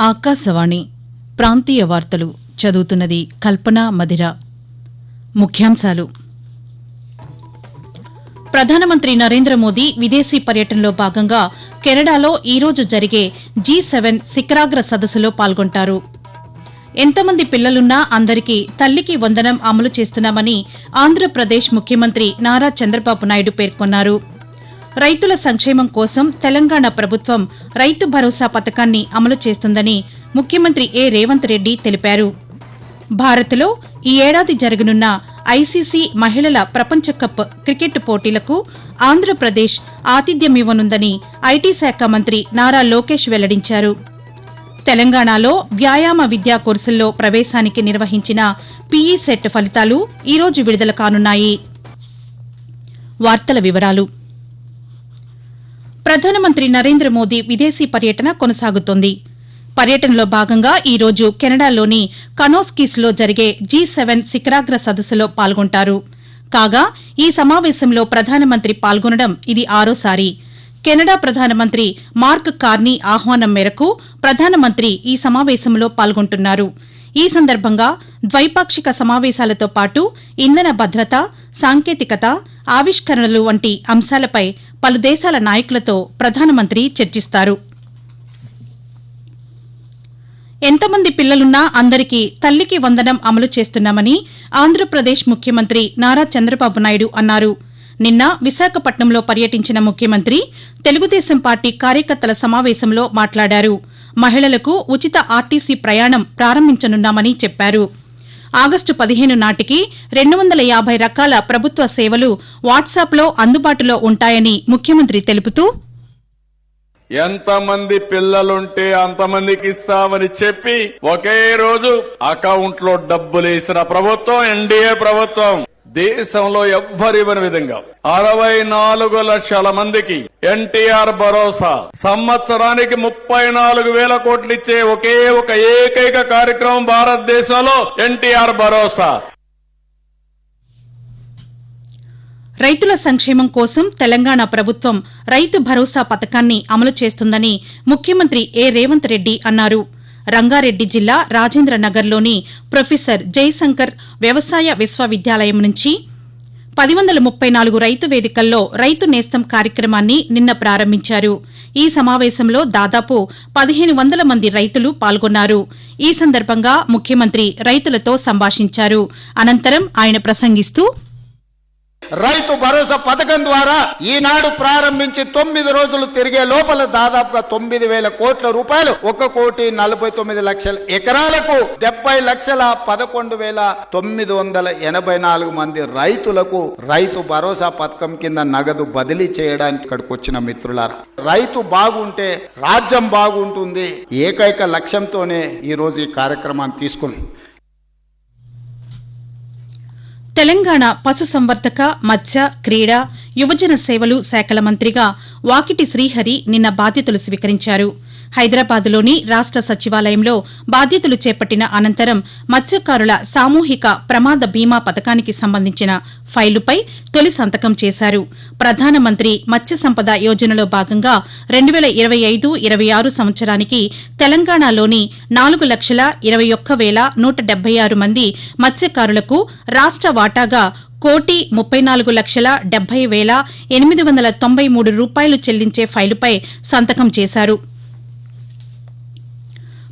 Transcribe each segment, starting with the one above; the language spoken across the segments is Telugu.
ఆకాశవాణి ప్రాంతీయ వార్తలు చదువుతున్నది కల్పన మధిర. ముఖ్యాంశాలు. ప్రధానమంత్రి నరేంద్ర మోదీ విదేశీ పర్యటనలో భాగంగా కెనడాలో ఈ రోజు జరిగే జీ సెవెన్ శిఖరాగ్ర సదస్సులో పాల్గొంటారు. ఎంతమంది పిల్లలున్నా అందరికీ తల్లికి వందనం అమలు చేస్తున్నామని ఆంధ్రప్రదేశ్ ముఖ్యమంత్రి నారా చంద్రబాబు నాయుడు పేర్కొన్నారు. రైతుల సంక్షేమం కోసం తెలంగాణ ప్రభుత్వం రైతు భరోసా పథకాన్ని అమలు చేస్తుందని ముఖ్యమంత్రి ఏ రేవంత్ రెడ్డి తెలిపారు. భారత్లో ఈ ఏడాది జరగనున్న ఐసీసీ మహిళల ప్రపంచ కప్ క్రికెట్ పోటీలకు ఆంధ్రప్రదేశ్ ఆతిథ్యమివ్వనుందని ఐటీ శాఖ మంత్రి నారా లోకేష్ వెల్లడించారు. తెలంగాణలో వ్యాయామ విద్యా కోర్సుల్లో ప్రవేశానికి నిర్వహించిన పీఈ సెట్ ఫలితాలు ఈరోజు విడుదల కానున్నాయి. వార్తల వివరాలు ప్రధానమంత్రి నరేంద్ర మోదీ విదేశీ పర్యటన కొనసాగుతోంది. పర్యటనలో భాగంగా ఈ రోజు కెనడాలోని కనోస్కీస్లో జరిగే జీ సెవెన్ శిఖరాగ్ర సదస్సులో పాల్గొంటారు. కాగా ఈ సమావేశంలో ప్రధానమంత్రి పాల్గొనడం ఇది ఆరోసారి. కెనడా ప్రధానమంత్రి మార్క్ కార్నీ ఆహ్వానం మేరకు ప్రధానమంత్రి ఈ సమావేశంలో పాల్గొంటున్నారు. ఈ సందర్భంగా ద్వైపాక్షిక సమావేశాలతో పాటు ఇంధన భద్రత సాంకేతికత ఆవిష్కరణలు వంటి అంశాలపై పలు దేశాల నాయకులతో ప్రధానమంత్రి చర్చిస్తారు. ఎంతమంది పిల్లలున్నా అందరికీ తల్లికి వందనం అమలు చేస్తున్నామని ఆంధ్రప్రదేశ్ ముఖ్యమంత్రి నారా చంద్రబాబు నాయుడు అన్నారు. నిన్న విశాఖపట్నంలో పర్యటించిన ముఖ్యమంత్రి తెలుగుదేశం పార్టీ కార్యకర్తల సమావేశంలో మాట్లాడారు. మహిళలకు ఉచిత ఆర్టీసీ ప్రయాణం ప్రారంభించనున్నామని చెప్పారు. ఆగస్టు పదిహేను నాటికి రెండు వందల యాభై రకాల ప్రభుత్వ సేవలు వాట్సాప్లో అందుబాటులో ఉంటాయని ముఖ్యమంత్రి తెలుపుతూ ఎంతమంది పిల్లలుంటే అంతమందికి ఇస్తామని చెప్పి ఒకే రోజు అకౌంట్లో డబ్బులేసిన ప్రభుత్వం ఎన్డీఏ ప్రభుత్వం. దేశంలో ఎవ్వరివ్వని విధంగా అరవై నాలుగు లక్షల మందికి ఎన్టీఆర్ భరోసా. సంవత్సరానికి ముప్పై నాలుగు వేల కోట్లు ఇచ్చే ఒకే ఒక ఏకైక కార్యక్రమం భారతదేశంలో ఎన్టీఆర్ భరోసా. రైతుల సంక్షేమం కోసం తెలంగాణ ప్రభుత్వం రైతు భరోసా పథకాన్ని అమలు చేస్తుందని ముఖ్యమంత్రి ఏ రేవంత్ రెడ్డి అన్నారు. రంగారెడ్డి జిల్లా రాజేంద్రనగర్లోని ప్రొఫెసర్ జయశంకర్ వ్యవసాయ విశ్వవిద్యాలయం నుంచి పది వందల ముప్పై నాలుగు రైతు వేదికల్లో రైతు నేస్తం కార్యక్రమాన్ని నిన్న ప్రారంభించారు. ఈ సమావేశంలో దాదాపు పదిహేను వందల మంది రైతులు పాల్గొన్నారు. ఈ సందర్భంగా ముఖ్యమంత్రి రైతులతో సంభాషించారు. అనంతరం ఆయన ప్రసంగిస్తూ రైతు భరోసా పథకం ద్వారా ఈనాడు ప్రారంభించి తొమ్మిది రోజులు తిరిగే లోపల దాదాపుగా తొమ్మిది వేల కోట్ల రూపాయలు ఒక కోటి నలభై తొమ్మిది లక్షల ఎకరాలకు డెబ్బై లక్షల పదకొండు వేల తొమ్మిది వందల ఎనభై నాలుగు మంది రైతులకు రైతు భరోసా పథకం కింద నగదు బదిలీ చేయడానికి ఇక్కడికి వచ్చిన మిత్రులారా. రైతు బాగుంటే రాజ్యం బాగుంటుంది. ఏకైక లక్ష్యంతోనే ఈరోజు ఈ కార్యక్రమాన్ని తీసుకున్నాం తెలంగాణ పశుసంవర్ధక మత్స్య క్రీడా యువజన సేవలు శాఖల మంత్రిగా వాకిటి శ్రీహరి నిన్న బాధ్యతలు స్వీకరించారు. హైదరాబాద్లోని రాష్ట సచివాలయంలో బాధ్యతలు చేపట్టిన అనంతరం మత్స్యకారుల సామూహిక ప్రమాద బీమా పథకానికి సంబంధించిన ఫైలుపై తొలి సంతకం చేశారు. ప్రధానమంత్రి మత్స్య సంపద యోజనలో భాగంగా రెండు వేల ఇరవై ఐదు ఇరవై ఆరు సంవత్సరానికి తెలంగాణలోని నాలుగు లక్షల ఇరవై ఒక్క వేల నూట డెబ్బై ఆరు మంది మత్స్యకారులకు రాష్ట వాటాగా కోటి ముప్పై నాలుగు లక్షల డెబ్బై వేల ఎనిమిది వందల తొంభై మూడు రూపాయలు చెల్లించే ఫైలుపై సంతకం చేశారు.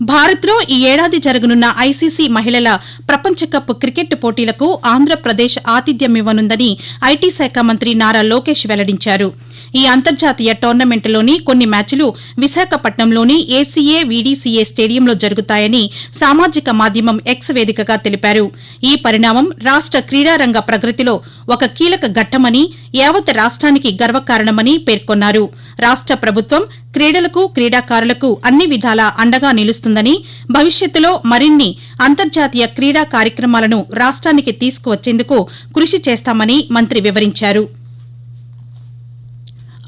భారత్లో ఈ ఏడాది జరగనున్న ఐసీసీ మహిళల ప్రపంచ కప్ క్రికెట్ పోటీలకు ఆంధ్రప్రదేశ్ ఆతిథ్యమివ్వనుందని ఐటీ శాఖ మంత్రి నారా లోకేష్ వెల్లడించారు. ఈ అంతర్జాతీయ టోర్నమెంట్లోని కొన్ని మ్యాచ్లు విశాఖపట్నంలోని ఏసీఏ వీడీసీఏ స్టేడియంలో జరుగుతాయని సామాజిక మాధ్యమం ఎక్స్ వేదికగా తెలిపారు. ఈ పరిణామం రాష్ట క్రీడారంగ ప్రగతిలో ఒక కీలక ఘట్టమని యావత్ రాష్ట్రానికి గర్వకారణమని పేర్కొన్నారు. రాష్ట ప్రభుత్వం క్రీడలకు క్రీడాకారులకు అన్ని విధాలా అండగా నిలుస్తుందని భవిష్యత్తులో మరిన్ని అంతర్జాతీయ క్రీడా కార్యక్రమాలను రాష్ట్రానికి తీసుకువచ్చేందుకు కృషి చేస్తామని మంత్రి వివరించారు.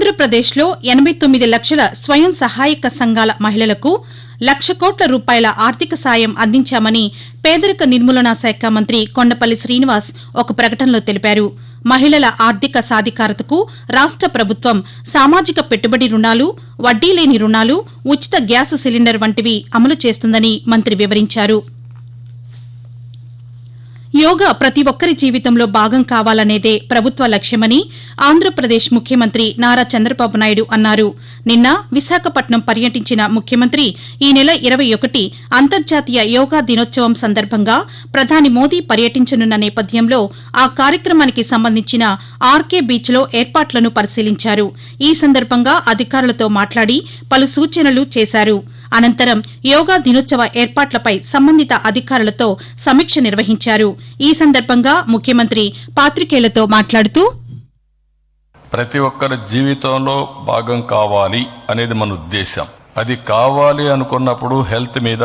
ఆంధ్రప్రదేశ్లో ఎనభై తొమ్మిది లక్షల స్వయం సహాయక సంఘాల మహిళలకు లక్ష కోట్ల రూపాయల ఆర్థిక సాయం అందించామని పేదరిక నిర్మూలనా శాఖ మంత్రి కొండపల్లి శ్రీనివాస్ ఒక ప్రకటనలో తెలిపారు. మహిళల ఆర్థిక సాధికారతకు రాష్ట ప్రభుత్వం సామాజిక పెట్టుబడి రుణాలు వడ్డీ లేని రుణాలు ఉచిత గ్యాస్ సిలిండర్ వంటివి అమలు చేస్తుందని మంత్రి వివరించారు. యోగా ప్రతి ఒక్కరి జీవితంలో భాగం కావాలనేదే ప్రభుత్వ లక్ష్యమని ఆంధ్రప్రదేశ్ ముఖ్యమంత్రి నారా చంద్రబాబు నాయుడు అన్నారు. నిన్న విశాఖపట్నం పర్యటించిన ముఖ్యమంత్రి ఈ నెల ఇరవై ఒకటి అంతర్జాతీయ యోగా దినోత్సవం సందర్భంగా ప్రధాని మోదీ పర్యటించనున్న నేపథ్యంలో ఆ కార్యక్రమానికి సంబంధించిన ఆర్కే బీచ్లో ఏర్పాట్లను పరిశీలించారు. ఈ సందర్భంగా అధికారులతో మాట్లాడి పలు సూచనలు చేశారు. అనంతరం యోగా దినోత్సవ ఏర్పాట్లపై సంబంధిత అధికారులతో సమీక్ష నిర్వహించారు. ఈ సందర్భంగా ముఖ్యమంత్రి పాత్రికేయులతో మాట్లాడుతూ ప్రతి ఒక్కరి జీవితంలో భాగం కావాలి అనేది మన ఉద్దేశం అది కావాలి అనుకున్నప్పుడు హెల్త్ మీద